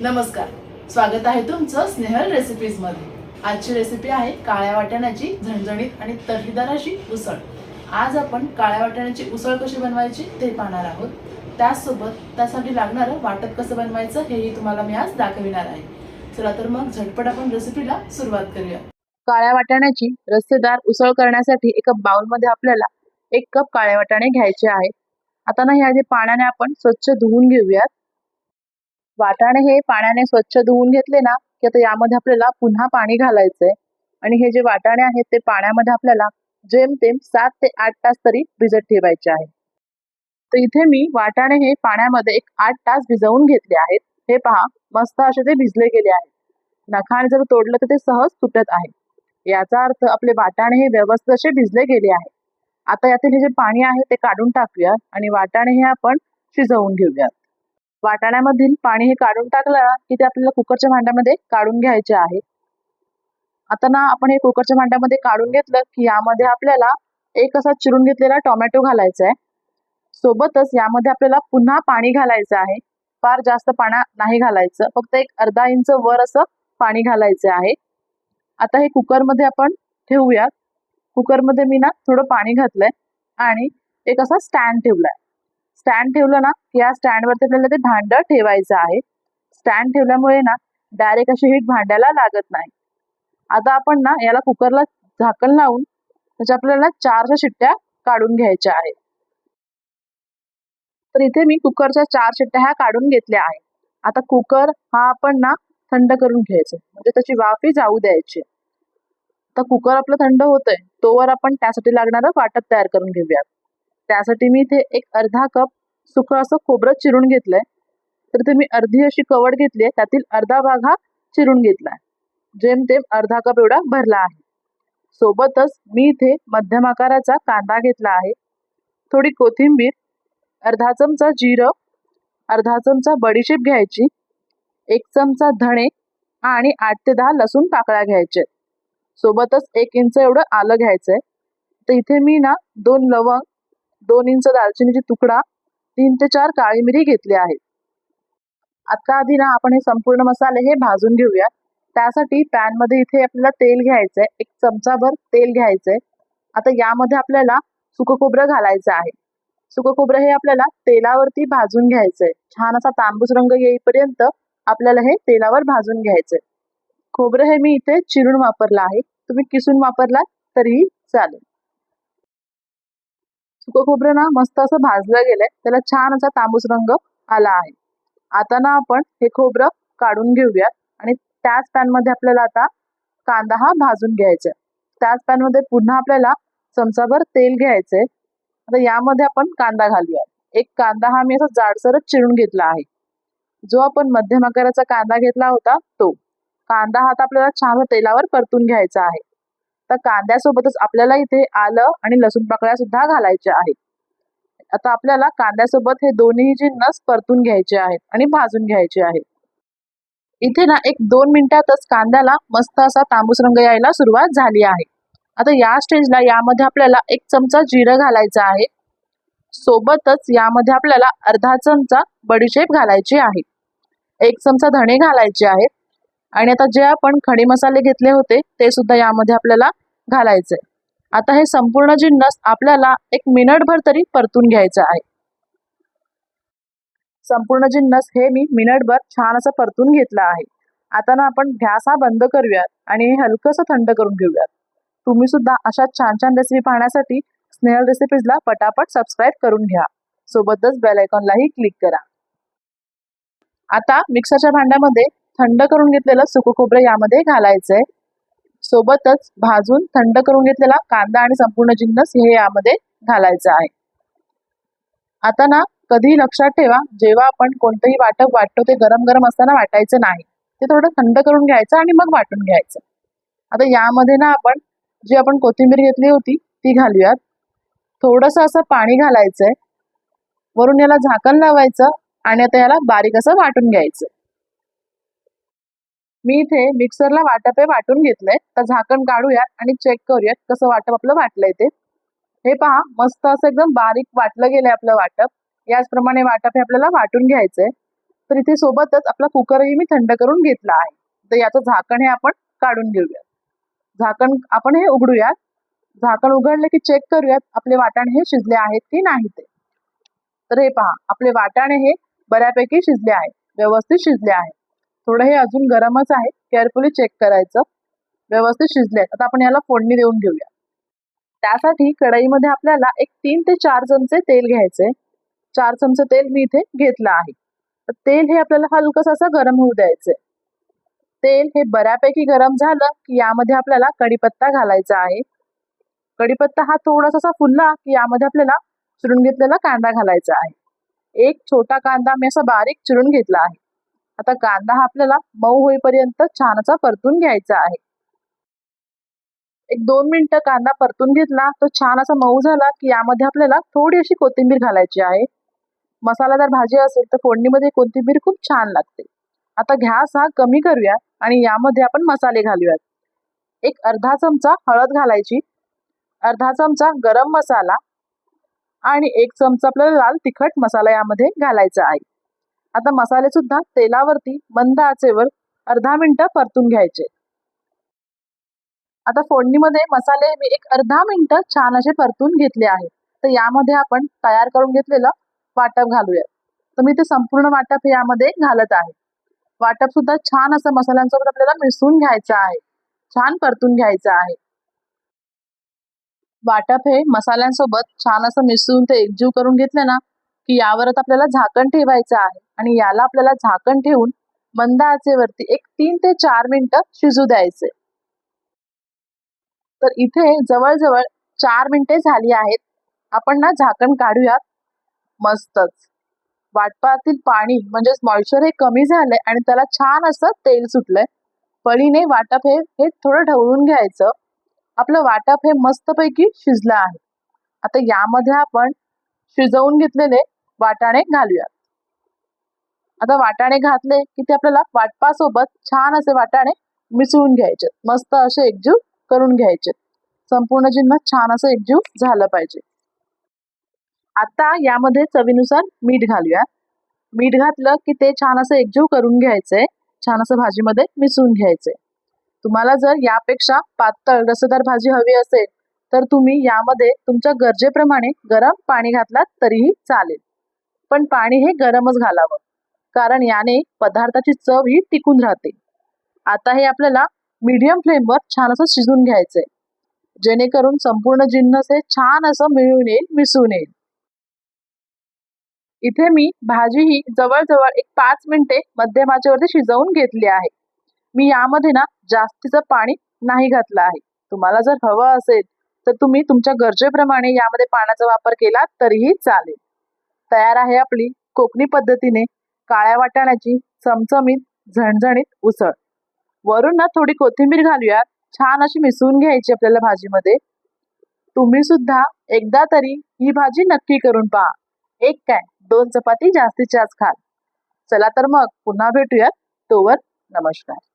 नमस्कार. स्वागत आहे तुमचं स्नेहल रेसिपीजमध्ये. आजची रेसिपी आहे काळ्या वाटाण्याची झणझणीत आणि तर्रीदार अशी उसळ. आज आपण काळ्या वाटाण्याची उसळ कशी बनवायची ते पाहणार आहोत. त्याचसोबत त्यासाठी लागणारं वाटप कसं बनवायचं हेही तुम्हाला मी आज दाखविणार आहे. चला तर मग झटपट आपण रेसिपीला सुरुवात करूया. काळ्या वाटाण्याची रस्सेदार उसळ करण्यासाठी एका बाउलमध्ये आपल्याला एक कप काळ्या वाटाणे घ्यायचे आहेत. आता ना हे आधी पाण्याने आपण स्वच्छ धुवून घेऊयात. वाटाणे हे पाण्याने स्वच्छ धुवून घेतले ना की आता यामध्ये आपल्याला पुन्हा पाणी घालायचंय. आणि हे जे वाटाणे आहेत ते पाण्यामध्ये आपल्याला जेमतेम सात ते आठ तास तरी भिजत ठेवायचे आहे. तर इथे मी वाटाणे हे पाण्यामध्ये एक आठ तास भिजवून घेतले आहेत. हे पहा मस्त असे ते भिजले गेले आहेत. नखाने जर तोडलं तर ते सहज तुटत आहे. याचा अर्थ आपले वाटाणे हे व्यवस्थित असे भिजले गेले आहे. आता यातील हे जे पाणी आहे ते काढून टाकूया आणि वाटाणे हे आपण शिजवून घेऊयात. वाटाण्यामधील पाणी हे काढून टाकलं की ते आपल्याला कुकरच्या भांड्यामध्ये काढून घ्यायचे आहे. आता ना आपण हे कुकरच्या भांड्यामध्ये काढून घेतलं की यामध्ये आपल्याला एक असा चिरून घेतलेला टोमॅटो घालायचा आहे. सोबतच यामध्ये आपल्याला पुन्हा पाणी घालायचं आहे. फार जास्त पाण्या नाही घालायचं फक्त एक अर्धा इंच वर असं पाणी घालायचं आहे. आता हे कुकरमध्ये आपण ठेवूयात. कुकरमध्ये मी ना थोडं पाणी घातलंय आणि एक असा स्टँड ठेवलाय. स्टँड ठेवलं ना की या स्टँडवरती आपल्याला ते भांड ठेवायचं आहे. स्टँड ठेवल्यामुळे ना डायरेक्ट अशी हीट भांड्याला लागत नाही. आता आपण ना याला कुकरला झाकण लावून त्याच्या आपल्याला चारशे शिट्ट्या काढून घ्यायच्या आहेत. तर इथे मी कुकरच्या चार शिट्ट्या ह्या काढून घेतल्या आहेत. आता कुकर हा आपण ना थंड करून घ्यायचं. म्हणजे त्याची वाफी जाऊ द्यायची. तर कुकर आपलं थंड होतंय तोवर आपण त्यासाठी लागणारं वाटप तयार करून घेऊयात. त्यासाठी मी इथे एक अर्धा कप सुकं असं खोबरं चिरून घेतलंय. तर इथे मी अर्धी अशी कवड घेतली आहे त्यातील अर्धा भाग हा चिरून घेतलाय. जेमतेम अर्धा कप एवढा भरला आहे. सोबतच मी इथे मध्यम आकाराचा कांदा घेतला आहे. थोडी कोथिंबीर अर्धा चमचा जिरं अर्धा चमचा बडीशेप घ्यायची एक चमचा धणे आणि आठ ते दहा लसूण पाकळ्या घ्यायचे. सोबतच एक इंच एवढं आलं घ्यायचंय. तर इथे मी ना दोन लवंग दोन इंच दालचिनीची तुकडा तीन ते चार काळी मिरी घेतली आहे. आता आधी ना आपण हे संपूर्ण मसाले हे भाजून घेऊया. त्यासाठी पॅनमध्ये इथे आपल्याला तेल घ्यायचंय एक चमचाभर तेल घ्यायचंय. आता यामध्ये आपल्याला सुकं खोबरं घालायचं आहे. सुकं खोबरं हे आपल्याला तेलावरती भाजून घ्यायचंय. छान असा तांबूस रंग येईपर्यंत आपल्याला हे तेलावर भाजून घ्यायचंय. खोबरं हे मी इथे चिरून वापरलं आहे. तुम्ही किसून वापरलात तरीही चालेल. सुकं खोबरं ना मस्त असं भाजलं गेलंय. त्याला छान असा तांबूस रंग आला आहे. आता ना आपण हे खोबरं काढून घेऊयात आणि त्याच पॅनमध्ये आपल्याला आता कांदा हा भाजून घ्यायचा त्याच पॅनमध्ये पुन्हा आपल्याला चमचाभर तेल घ्यायचंय आता यामध्ये आपण कांदा घालूया. एक कांदा हा मी असा जाडसरच चिरून घेतला आहे. जो आपण मध्यम आकाराचा कांदा घेतला होता तो. कांदा हा आता आपल्याला छान तेलावर परतून घ्यायचा आहे. तर कांद्यासोबतच आपल्याला इथे आलं आणि लसूण पाकळ्या सुद्धा घालायच्या आहेत. आता आपल्याला कांद्यासोबत हे दोन्ही जिन्नस परतून घ्यायचे आहेत आणि भाजून घ्यायचे आहेत. इथे ना एक दोन मिनिटातच कांद्याला मस्त असा तांबूस रंग यायला सुरुवात झाली आहे. आता या स्टेजला यामध्ये आपल्याला एक चमचा जिरं घालायचं आहे. सोबतच यामध्ये आपल्याला अर्धा चमचा बडीशेप घालायची आहे. एक चमचा धणे घालायचे आहेत. आणि आता जे आपण खडे मसाले घेतले होते ते सुद्धा यामध्ये आपल्याला घालायचे आता हे संपूर्ण जिन्नस आपल्याला एक मिनिटभर तरी परतून घ्यायचं आहे. संपूर्ण जिन्नस हे मी मिनिटभर छान असं परतून घेतलं आहे. आता ना आपण गॅस हा बंद करूयात आणि हे हलकंसं थंड करून घेऊयात. तुम्ही सुद्धा अशा छान छान रेसिपी पाहण्यासाठी स्नेहल रेसिपीजला पटापट सबस्क्राईब करून घ्या. सोबतच बेल आयकॉनलाही क्लिक करा. आता मिक्सरच्या भांड्यामध्ये थंड करून घेतलेलं सुकं खोबरं यामध्ये घालायचंय. सोबतच भाजून थंड करून घेतलेला कांदा आणि संपूर्ण जिन्नस हे यामध्ये घालायचं आहे. आता ना कधीही लक्षात ठेवा जेव्हा आपण कोणतंही वाटप वाटतो ते गरम गरम असताना वाटायचं नाही. ते थोडं थंड करून घ्यायचं आणि मग वाटून घ्यायचं. आता यामध्ये ना आपण जी आपण कोथिंबीर घेतली होती ती घालूयात. थोडस असं पाणी घालायचंय. वरून याला झाकण लावायचं आणि आता याला बारीक असं वाटून घ्यायचं. मी इथे मिक्सरला वाटप हे वाटून घेतलंय. तर झाकण काढूयात आणि चेक करूयात कसं वाटप आपलं वाटलंय ते. हे पहा मस्त असं एकदम बारीक वाटलं गेलंय आपलं वाटप. याचप्रमाणे वाटप हे आपल्याला वाटून घ्यायचंय. तर इथे सोबतच आपला कुकरही मी थंड करून घेतला आहे. तर याचं झाकण हे आपण काढून घेऊयात. झाकण आपण हे उघडूयात. झाकण उघडले की चेक करूयात आपले वाटाणे हे शिजले आहेत की नाही ते. तर हे पहा आपले वाटाणे हे बऱ्यापैकी शिजले आहे व्यवस्थित शिजले आहे थोडं हे अजून गरमच आहे. केअरफुली चेक करायचं. व्यवस्थित शिजले आहेत. आता आपण याला फोडणी देऊन घेऊया. त्यासाठी कढईमध्ये आपल्याला एक तीन ते चार चमचे तेल घ्यायचे चार चमचे तेल मी इथे घेतलं आहे. तर तेल हे आपल्याला हलकस असं गरम होऊ द्यायचं तेल हे बऱ्यापैकी गरम झालं की यामध्ये आपल्याला कढीपत्ता घालायचा आहे. कढीपत्ता हा थोडासा असा फुलला की यामध्ये आपल्याला चिरून घेतलेला कांदा घालायचा आहे. एक छोटा कांदा मी असा बारीक चिरून घेतला आहे. आता कांदा हा आपल्याला मऊ होईपर्यंत छान असा परतून घ्यायचा आहे. एक दोन मिनिटं कांदा परतून घेतला तो छान असा मऊ झाला की यामध्ये आपल्याला थोडी अशी कोथिंबीर घालायची आहे. मसालादार भाजी असेल तर फोडणीमध्ये कोथिंबीर खूप छान लागते. आता घ्यास हा कमी करूया आणि यामध्ये आपण मसाले घालूयात. एक अर्धा चमचा हळद घालायची अर्धा चमचा गरम मसाला आणि एक चमचा आपल्याला लाल तिखट मसाला यामध्ये घालायचा आहे. आता मसाले सुद्धा तेलावरती मंद आचेवर अर्धा मिनिटं परतून घ्यायचे. आता फोडणीमध्ये मसाले मी एक अर्धा मिनिट छान असे परतून घेतले आहे तर यामध्ये आपण तयार करून घेतलेलं वाटप घालूया तर मी ते संपूर्ण वाटप हे यामध्ये घालत आहे. वाटप सुद्धा छान असं मसाल्यांसोबत आपल्याला मिसळून घ्यायचं आहे. छान परतून घ्यायचं आहे. वाटप हे मसाल्यांसोबत छान असं मिसळून ते एकजीव करून घेतले ना की यावरच आपल्याला झाकण ठेवायचं आहे. आणि याला आपल्याला झाकण ठेवून मंद आचेवरती एक तीन ते चार मिनिटं शिजू द्यायचे. तर इथे जवळजवळ चार मिनिटे झाली आहेत. आपण ना झाकण काढूयात. मस्तच. वाटपातील पाणी म्हणजेच मॉइश्चर हे कमी झालंय आणि त्याला छान असं तेल सुटलंय. पळीने वाटप हे हे थोडं ढवळून घ्यायचं. आपलं वाटप हे मस्तपैकी शिजलं आहे. आता यामध्ये आपण शिजवून घेतलेले वाटाणे घालूयात. आता वाटाणे घातले की ते आपल्याला वाटपासोबत छान असे वाटाणे मिसळून घ्यायचे. मस्त असे एकजीव करून घ्यायचे. संपूर्ण जिन्ह छान असं एकजीव झालं पाहिजे. आता यामध्ये चवीनुसार मीठ घालूया. मीठ घातलं की ते छान असं एकजीव करून घ्यायचंय छान असं भाजीमध्ये मिसळून घ्यायचंय तुम्हाला जर यापेक्षा पातळ रसदार भाजी हवी असेल तर तुम्ही यामध्ये तुमच्या गरजेप्रमाणे गरम पाणी घातलात तरीही चालेल. पण पाणी हे गरमच घालावं. कारण याने पदार्थाची चव ही टिकून राहते. आता हे आपल्याला मीडियम फ्लेमवर छान असं शिजून घ्यायचंय. जेणेकरून संपूर्ण जिन्नस हे छान असं मिळून येईल मिसळून येईल. इथे मी भाजी ही जवळजवळ एक पाच मिनिटे मध्यमाचेवरती शिजवून घेतली आहे. मी यामध्ये ना जास्तीचं पाणी नाही घातलं आहे. तुम्हाला जर हवं असेल तर तुम्ही तुमच्या गरजेप्रमाणे यामध्ये पाण्याचा वापर केला तरीही चालेल. तयार आहे आपली कोकणी पद्धतीने काळ्या वाटाण्याची चमचमीत झणझणीत उसळ. वरून ना थोडी कोथिंबीर घालूयात. छान अशी मिसळून घ्यायची आपल्याला भाजीमध्ये. तुम्ही सुद्धा एकदा तरी ही भाजी नक्की करून पहा. एक काय? दोन चपाती जास्तीत जास्त खाल. चला तर मग पुन्हा भेटूयात. तोवर नमस्कार.